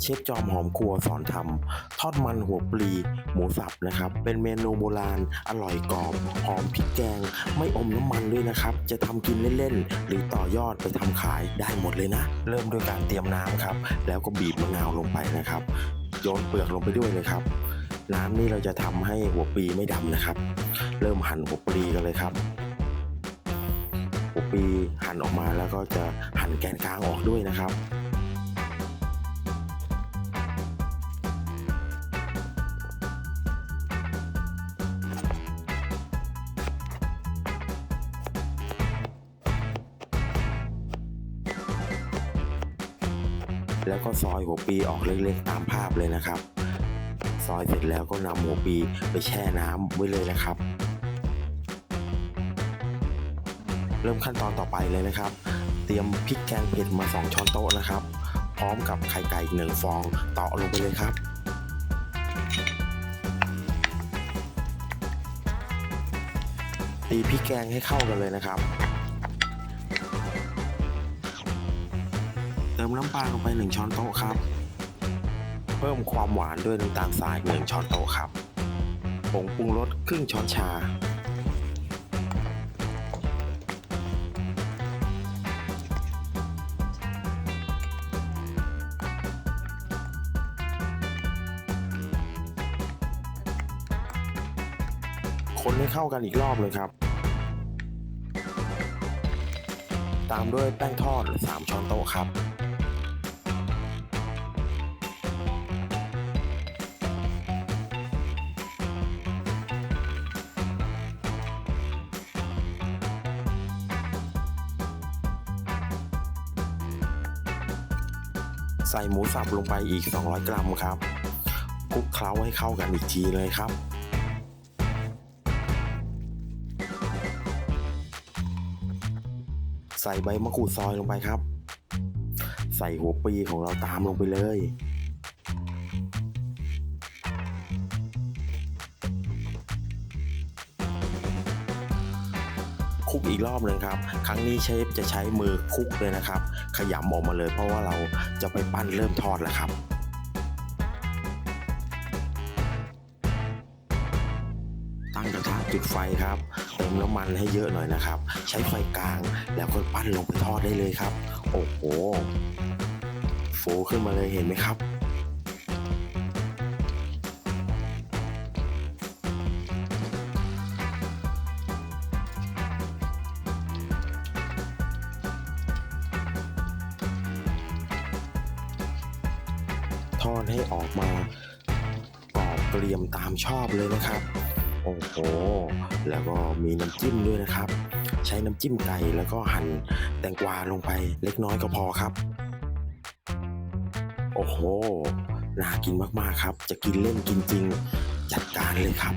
เชฟจอมหอมครัวสอนทำทอดมันหัวปลีหมูสับนะครับ เป็นเมนูโบราณ อร่อยกรอบ หอมพริกแกง ไม่อมน้ำมันด้วยนะครับ จะทำกินเล่นๆ หรือต่อยอดไปทำขายได้หมดเลยนะ เริ่มด้วยการเตรียมน้ำครับ แล้วก็บีบมะนาวลงไปนะครับ โยนเปลือกลงไปด้วยเลยครับ น้ำนี่เราจะทำให้หัวปลีไม่ดำนะครับ เริ่มหั่นหัวปลีกันเลยครับหัวปลีหั่นออกมาแล้วก็จะหั่นแกนกลางออกด้วยนะครับ แล้วก็ซอยหัวปีออกเล็กๆตามภาพเลยนะครับ ซอยเสร็จแล้วก็นำหัวปีไปแช่น้ำไว้เลยนะครับ เริ่มขั้นตอนต่อไปเลยนะครับ เตรียมพริกแกงเผ็ดมา 2 ช้อนโต๊ะนะครับ พร้อมกับไข่ไก่หนึ่งฟองต่อลงไปเลยครับตีพริกแกงให้เข้ากันเลยนะครับ มน้ำปลาลงไป 1 ช้อนโต๊ะครับ เพิ่มความหวานด้วยน้ำตาลทราย1ช้อนโต๊ะครับผงปรุงรสครึ่งช้อนชา คนให้เข้ากันอีกรอบเลยครับ ตามด้วยแป้งทอด 3 ช้อนโต๊ะครับ ใส่หมูสับลงไปอีก 200 กรัมครับคลุกเคล้าให้เข้ากันอีกทีเลยครับใส่ใบมะกรูดซอยลงไปครับ ใส่หัวปีของเราตามลงไปเลย คลุกอีกรอบนึงครับ ครั้งนี้เชฟจะใช้มือคลุกเลยนะครับ ขยำออกมาเลยเพราะว่าเราจะไปปั้นเริ่มทอดแล้วครับตั้งกระทะจุดไฟครับเติมน้ำมันให้เยอะหน่อยนะครับ ใช้ไฟกลางแล้วก็ปั้นลงไปทอดได้เลยครับ โอ้โห โฟขึ้นมาเลยเห็นไหมครับ ทอดให้ออกมากรอบเกรียมตามชอบเลยนะครับ โอ้โห แล้วก็มีน้ำจิ้มด้วยนะครับ ใช้น้ำจิ้มไก่แล้วก็หั่นแตงกวาลงไปเล็กน้อยก็พอครับ โอ้โห น่ากินมากๆครับ จะกินเล่นกินจริง จัดการเลยครับ